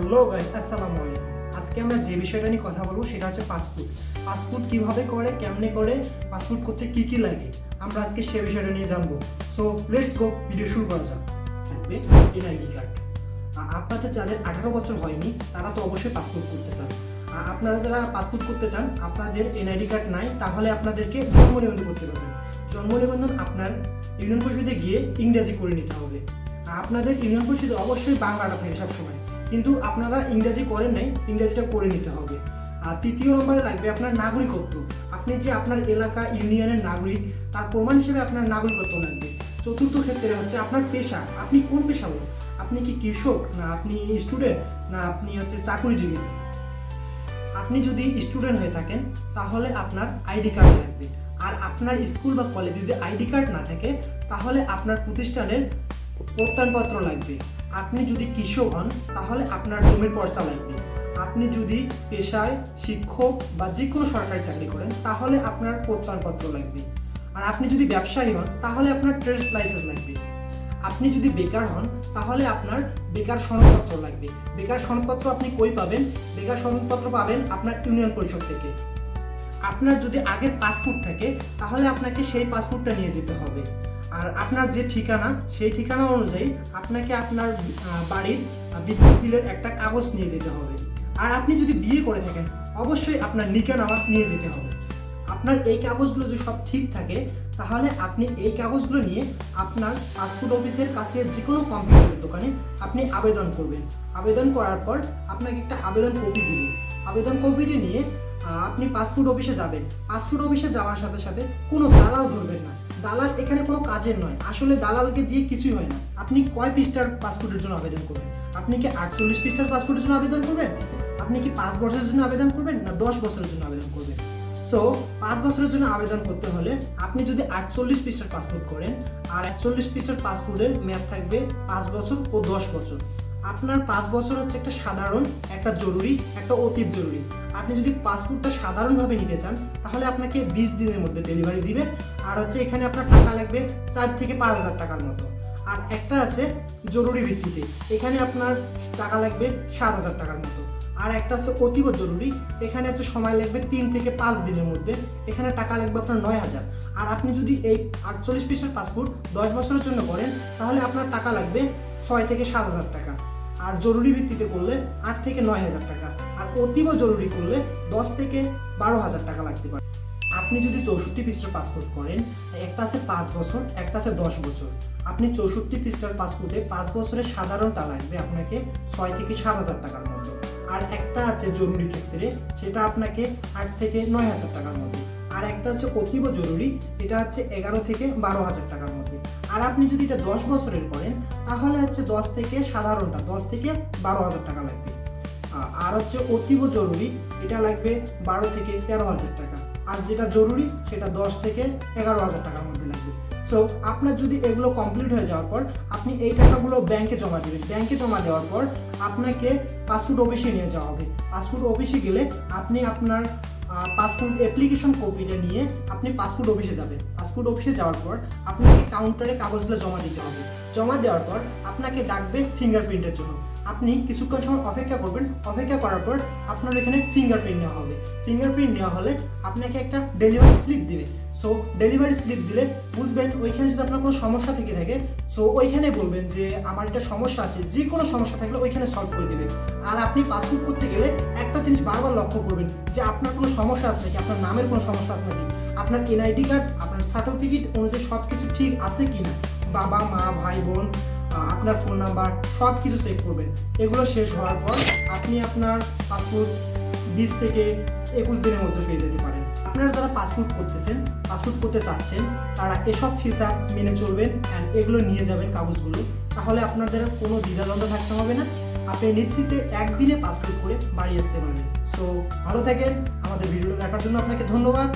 Hello guys আসসালামু আলাইকুম। আজকে আমরা যে বিষয়টা নিয়ে কথা বলব সেটা হচ্ছে পাসপোর্ট পাসপোর্ট কীভাবে করে, কেমনে করে পাসপোর্ট করতে কি কি লাগে, আমরা আজকে সে বিষয়টা নিয়ে জানব। সো লেটস গো ভিডিও শুরু করা যাক। থাকবে এনআইডি কার্ড আপনাদের যাদের আঠারো বছর হয়নি, তারা তো অবশ্যই পাসপোর্ট করতে চান। আপনারা যারা পাসপোর্ট করতে চান, আপনাদের এনআইডি কার্ড নাই, তাহলে আপনাদেরকে জন্ম নিবন্ধন করতে পারবেন জন্ম নিবন্ধন আপনার ইউনিয়ন পরিষদে গিয়ে ইংরেজি করে নিতে হবে। আপনাদের ইউনিয়ন পরিষদে অবশ্যই বাংলাটা থাকে সবসময়। কিন্তু আপনারা ইংরাজি করেন নাই, ইংরাজিটা করে নিতে হবে। আর তৃতীয় নম্বরে লাগবে আপনার নাগরিকত্ব। আপনি যে আপনার এলাকা ইউনিয়নের নাগরিক, তার প্রমাণ হিসেবে আপনার নাগরিকত্ব লাগবে। চতুর্থ ক্ষেত্রে হচ্ছে আপনার পেশা। আপনি কোন পেশা লোক আপনি কি কৃষক না আপনি স্টুডেন্ট না আপনি হচ্ছে চাকরিজীবী? আপনি যদি স্টুডেন্ট হয়ে থাকেন, তাহলে আপনার আইডি কার্ড লাগবে। আর আপনার স্কুল বা কলেজে যদি আইডি কার্ড না থাকে, তাহলে আপনার প্রতিষ্ঠানের প্রত্যয়নপত্র লাগবে। আপনি যদি কৃষক হন, তাহলে আপনার জমির পর্চা লাগবে। আপনি যদি পেশায় শিক্ষক বা যে কোনো সরকারি চাকরি করেন, তাহলে আপনার প্রত্যয়নপত্র লাগবে। আর আপনি যদি ব্যবসায়ী হন, তাহলে আপনার ট্রেড লাইসেন্স লাগবে। আপনি যদি বেকার হন, তাহলে আপনার বেকার সনদপত্র লাগবে। বেকার সনদপত্র আপনি কই পাবেন? বেকার সনদপত্র পাবেন আপনার ইউনিয়ন পরিষদ থেকে। আপনার যদি আগের পাসপোর্ট থাকে, তাহলে আপনাকে সেই পাসপোর্টটা নিয়ে যেতে হবে। আর আপনার যে ঠিকানা, সেই ঠিকানা অনুযায়ী আপনাকে আপনার বাড়ির বিদ্যুৎ বিলের একটা কাগজ নিয়ে যেতে হবে। আর আপনি যদি বিয়ে করে থাকেন, অবশ্যই আপনার নিকানামা নিয়ে যেতে হবে। আপনার এই কাগজগুলো যদি সব ঠিক থাকে, তাহলে আপনি এই কাগজগুলো নিয়ে আপনার পাসপোর্ট অফিসের কাছে যে কোনো কম্পিউটারের দোকানে আপনি আবেদন করবেন। আবেদন করার পর আপনাকে একটা আবেদন কপি দিবে। আবেদন কপিটি নিয়ে আপনি পাসপোর্ট অফিসে যাবেন। পাসপোর্ট অফিসে যাওয়ার সাথে সাথে কোনো দালাল ধরবেন না। দালাল এখানে কোনো কাজের নয়। আসলে দালালকে দিয়ে কিছুই হয় না। আপনি কয় পৃষ্ঠার পাসপোর্টের জন্য আবেদন করবেন? আপনি কি আটচল্লিশ পৃষ্ঠার পাসপোর্টের জন্য আবেদন করবেন? আপনি কি পাঁচ বছরের জন্য আবেদন করবেন না দশ বছরের জন্য আবেদন করবেন? সো পাঁচ বছরের জন্য আবেদন করতে হলে আপনি যদি আটচল্লিশ পৃষ্ঠার পাসপোর্ট করেন, আর একচল্লিশ পৃষ্ঠার পাসপোর্টের মেয়াদ থাকবে পাঁচ বছর ও দশ বছর। আপনার পাঁচ বছর হচ্ছে একটা সাধারণ, একটা জরুরি, একটা অতীব জরুরি। আপনি যদি পাসপোর্টটা সাধারণভাবে নিতে চান, তাহলে আপনাকে বিশ দিনের মধ্যে ডেলিভারি দিবে। আর হচ্ছে এখানে আপনার টাকা লাগবে চার থেকে পাঁচ হাজার টাকার মতো। আর একটা আছে জরুরি ভিত্তিতে। এখানে আপনার টাকা লাগবে সাত হাজার টাকার মতো। আর একটা আছে অতীব জরুরি। এখানে হচ্ছে সময় লাগবে তিন থেকে পাঁচ দিনের মধ্যে। এখানে টাকা লাগবে আপনার নয় হাজার। আর আপনি যদি এই আটচল্লিশ পিসের পাসপোর্ট দশ বছরের জন্য করেন, তাহলে আপনার টাকা লাগবে ছয় থেকে সাত হাজার টাকা। আর জরুরি ভিত্তিতে করলে আট থেকে নয় হাজার টাকা। আর অতীব জরুরি করলে দশ থেকে বারো হাজার টাকা লাগতে পারে। আপনি যদি চৌষট্টি পৃষ্ঠার পাসপোর্ট করেন, একটা আছে পাঁচ বছর, একটা আছে দশ বছর। আপনি চৌষট্টি পৃষ্ঠার পাসপোর্টে পাঁচ বছরের সাধারণটা লাগবে আপনাকে ছয় থেকে সাত হাজার টাকার মতো আর একটা আছে জরুরি ক্ষেত্রে, সেটা আপনাকে আট থেকে নয় হাজার টাকার মধ্যে। আর একটা আছে অতীব জরুরি, এটা হচ্ছে এগারো থেকে বারো হাজার টাকার মধ্যে। আর আপনি যদি এটা দশ বছরের করেন, তাহলে হচ্ছে দশ থেকে সাধারণটা, দশ থেকে বারো হাজার টাকা লাগবে। আর হচ্ছে অতীব জরুরি, এটা লাগবে বারো থেকে তেরো হাজার টাকা। আর যেটা জরুরি, সেটা দশ থেকে এগারো হাজার টাকার মধ্যে লাগবে। সো আপনার যদি এগুলো কমপ্লিট হয়ে যাওয়ার পর, আপনি এই টাকাগুলো ব্যাংকে জমা দেবেন। ব্যাংকে জমা দেওয়ার পর, আপনাকে পাসপোর্ট অফিসে নিয়ে যাওয়া হবে। পাসপোর্ট অফিসে গেলে আপনি আপনার পাসপোর্ট অ্যাপ্লিকেশন কপিটা নিয়ে আপনি পাসপোর্ট অফিসে যাবেন। পাসপোর্ট অফিসে যাওয়ার পর আপনাকে কাউন্টারে কাগজগুলো জমা দিতে হবে। জমা দেওয়ার পর আপনাকে ডাকবে ফিঙ্গারপ্রিন্টের জন্য। আপনি কিছুক্ষণ সময় অপেক্ষা করবেন। অপেক্ষা করার পর আপনার এখানে ফিঙ্গারপ্রিন্ট নেওয়া হবে। ফিঙ্গারপ্রিন্ট নেওয়া হলে আপনাকে একটা ডেলিভারি স্লিপ দিবে। সো ডেলিভারি স্লিপ দিলে বুঝবেন ওইখানে যদি আপনার কোনো সমস্যা থেকে থাকে সো ওইখানে বলবেন যে আমার একটা সমস্যা আছে যে কোনো সমস্যা থাকলে ওইখানে সলভ করে দেবে। আর আপনি পাসপোর্ট করতে গেলে একটা জিনিস বারবার লক্ষ্য করবেন যে আপনার কোনো সমস্যা আছে নাকি, আপনার নামের কোনো সমস্যা আছে নাকি, আপনার এনআইডি কার্ড আপনার সার্টিফিকেট অনুযায়ী সব কিছু ঠিক আছে কি না বাবা, মা, ভাই, বোন আপনার ফোন নাম্বার সব কিছু চেক করবেন। এগুলো শেষ হওয়ার পর আপনি আপনার পাসপোর্ট বিশ থেকে একুশ দিনের মধ্যে পেয়ে যেতে পারেন। আপনারা যারা পাসপোর্ট করতেছেন পাসপোর্ট করতে চাচ্ছেন, তারা এসব ফিসা মেনে চলবেন অ্যান্ড এগুলো নিয়ে যাবেন কাগজগুলো। তাহলে আপনাদের কোনো দ্বিধাদ্বন্দ্ব থাকতে হবে না। আপনি নিশ্চিতে একদিনে পাসপোর্ট করে বাড়ি আসতে পারবেন। সো ভালো থাকেন। আমাদের ভিডিওটা দেখার জন্য আপনাকে ধন্যবাদ।